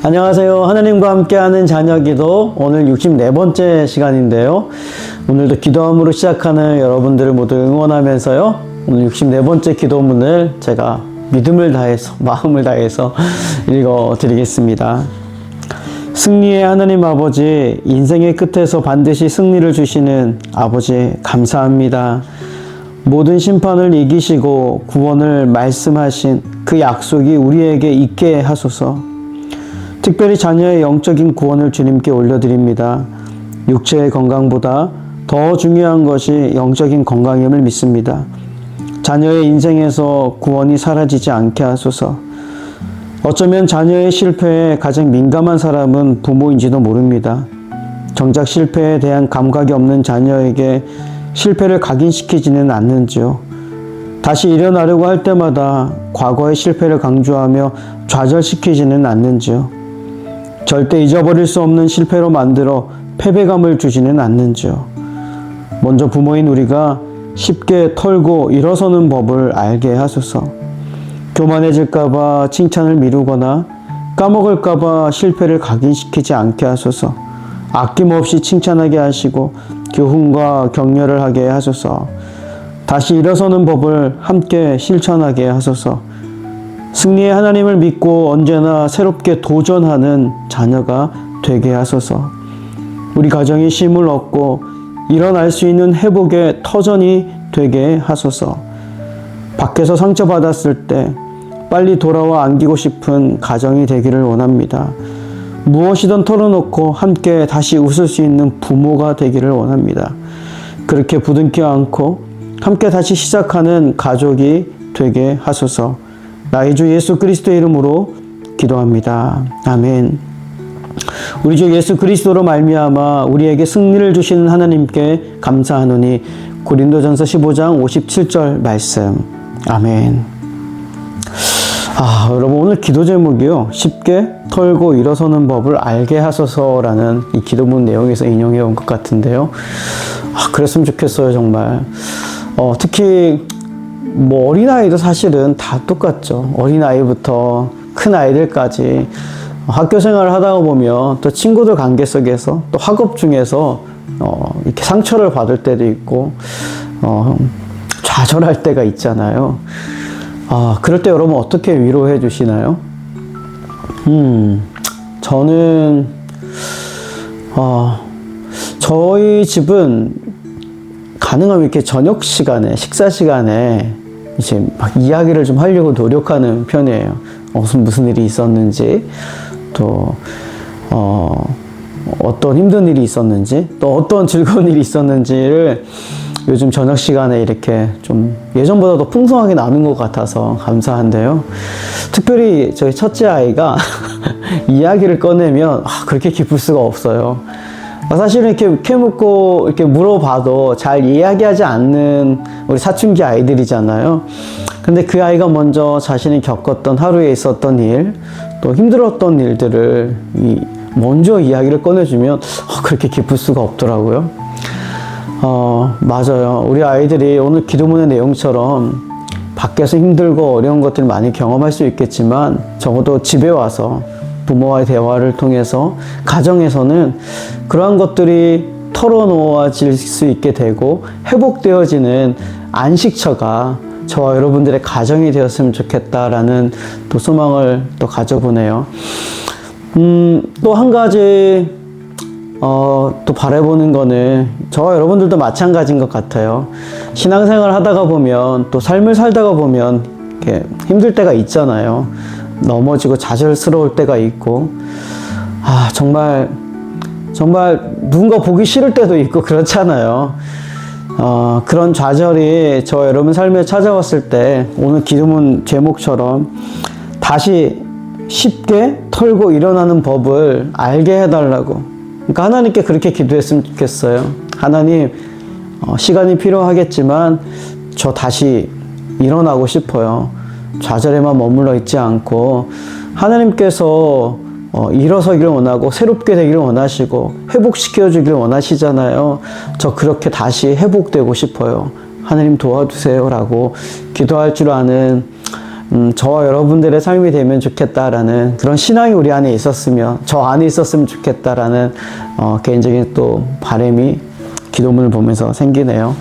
안녕하세요. 하나님과 함께하는 자녀 기도 오늘 64번째 시간인데요. 오늘도 기도함으로 시작하는 여러분들을 모두 응원하면서요. 오늘 64번째 기도문을 제가 믿음을 다해서 마음을 다해서 읽어 드리겠습니다. 승리의 하나님 아버지, 인생의 끝에서 반드시 승리를 주시는 아버지, 감사합니다. 모든 심판을 이기시고 구원을 말씀하신 그 약속이 우리에게 있게 하소서. 특별히 자녀의 영적인 구원을 주님께 올려드립니다. 육체의 건강보다 더 중요한 것이 영적인 건강임을 믿습니다. 자녀의 인생에서 구원이 사라지지 않게 하소서. 어쩌면 자녀의 실패에 가장 민감한 사람은 부모인지도 모릅니다. 정작 실패에 대한 감각이 없는 자녀에게 실패를 각인시키지는 않는지요. 다시 일어나려고 할 때마다 과거의 실패를 강조하며 좌절시키지는 않는지요. 절대 잊어버릴 수 없는 실패로 만들어 패배감을 주지는 않는지요. 먼저 부모인 우리가 쉽게 털고 일어서는 법을 알게 하소서. 교만해질까봐 칭찬을 미루거나 까먹을까봐 실패를 각인시키지 않게 하소서. 아낌없이 칭찬하게 하시고 교훈과 격려를 하게 하소서. 다시 일어서는 법을 함께 실천하게 하소서. 승리의 하나님을 믿고 언제나 새롭게 도전하는 자녀가 되게 하소서. 우리 가정이 쉼을 얻고 일어날 수 있는 회복의 터전이 되게 하소서. 밖에서 상처받았을 때 빨리 돌아와 안기고 싶은 가정이 되기를 원합니다. 무엇이든 털어놓고 함께 다시 웃을 수 있는 부모가 되기를 원합니다. 그렇게 부둥켜 안고 함께 다시 시작하는 가족이 되게 하소서. 나의 주 예수 그리스도의 이름으로 기도합니다. 아멘. 우리 주 예수 그리스도로 말미암아 우리에게 승리를 주시는 하나님께 감사하노니 고린도전서 15장 57절 말씀. 아멘. 아, 여러분 오늘 기도 제목이요. 쉽게 털고 일어서는 법을 알게 하소서라는 이 기도문 내용에서 인용해 온 것 같은데요. 아, 그랬으면 좋겠어요, 정말. 어, 특히 뭐 어린아이도 사실은 다 똑같죠. 어린아이부터 큰 아이들까지 학교 생활을 하다가 보면 또 친구들 관계 속에서 또 학업 중에서 어, 이렇게 상처를 받을 때도 있고 어, 좌절할 때가 있잖아요. 아, 그럴 때 여러분 어떻게 위로해 주시나요? 음, 저는, 어, 저희 집은 가능하면 이렇게 저녁 시간에, 식사 시간에 이제 막 이야기를 좀 하려고 노력하는 편이에요. 어, 무슨, 일이 있었는지, 또, 어, 어떤 힘든 일이 있었는지, 또 어떤 즐거운 일이 있었는지를 요즘 저녁 시간에 이렇게 좀 예전보다 더 풍성하게 나눈 것 같아서 감사한데요. 특별히 저희 첫째 아이가 이야기를 꺼내면 아, 그렇게 기쁠 수가 없어요. 사실은 이렇게 캐묻고 이렇게 물어봐도 잘 이야기하지 않는 우리 사춘기 아이들이잖아요. 근데 그 아이가 먼저 자신이 겪었던 하루에 있었던 일, 또 힘들었던 일들을 이 먼저 이야기를 꺼내주면 아, 그렇게 기쁠 수가 없더라고요. 어, 맞아요. 우리 아이들이 오늘 기도문의 내용처럼 밖에서 힘들고 어려운 것들 많이 경험할 수 있겠지만 적어도 집에 와서 부모와의 대화를 통해서 가정에서는 그러한 것들이 털어놓아질 수 있게 되고 회복되어지는 안식처가 저와 여러분들의 가정이 되었으면 좋겠다라는 또 소망을 또 가져보네요. 음, 또 한 가지 어, 또 바라보는 거는 저와 여러분들도 마찬가지인 것 같아요. 신앙생활 하다가 보면 또 삶을 살다가 보면 이렇게 힘들 때가 있잖아요. 넘어지고 좌절스러울 때가 있고, 아, 정말, 정말 누군가 보기 싫을 때도 있고 그렇잖아요. 어, 그런 좌절이 저 여러분 삶에 찾아왔을 때 오늘 기도문 제목처럼 다시 쉽게 털고 일어나는 법을 알게 해달라고 그러니까 하나님께 그렇게 기도했으면 좋겠어요. 하나님, 어, 시간이 필요하겠지만 저 다시 일어나고 싶어요. 좌절에만 머물러 있지 않고 하나님께서 어, 일어서기를 원하고 새롭게 되기를 원하시고 회복시켜 주기를 원하시잖아요. 저 그렇게 다시 회복되고 싶어요. 하나님 도와주세요라고 기도할 줄 아는 음, 저와 여러분들의 삶이 되면 좋겠다라는 그런 신앙이 우리 안에 있었으면 저 안에 있었으면 좋겠다라는 어, 개인적인 또 바람이 기도문을 보면서 생기네요.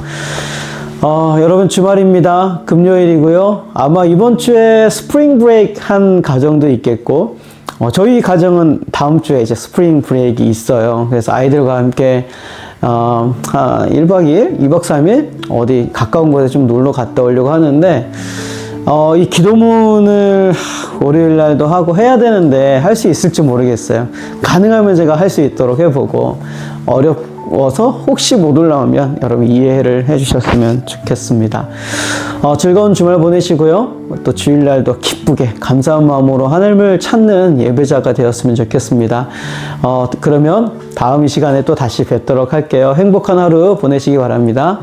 어, 여러분 주말입니다. 금요일이고요. 아마 이번 주에 스프링 브레이크 한 가정도 있겠고 어, 저희 가정은 다음 주에 이제 스프링 브레이크 있어요. 그래서 아이들과 함께 어, 한 1박 2일, 2박 3일 어디 가까운 곳에 좀 놀러 갔다 오려고 하는데 어, 이 기도문을 월요일 날도 하고 해야 되는데 할 수 있을지 모르겠어요. 가능하면 제가 할 수 있도록 해보고 어려워서 혹시 못 올라오면 여러분 이해를 해주셨으면 좋겠습니다. 어, 즐거운 주말 보내시고요. 또 주일날도 기쁘게 감사한 마음으로 하늘을 찾는 예배자가 되었으면 좋겠습니다. 어, 그러면 다음 이 시간에 또 다시 뵙도록 할게요. 행복한 하루 보내시기 바랍니다.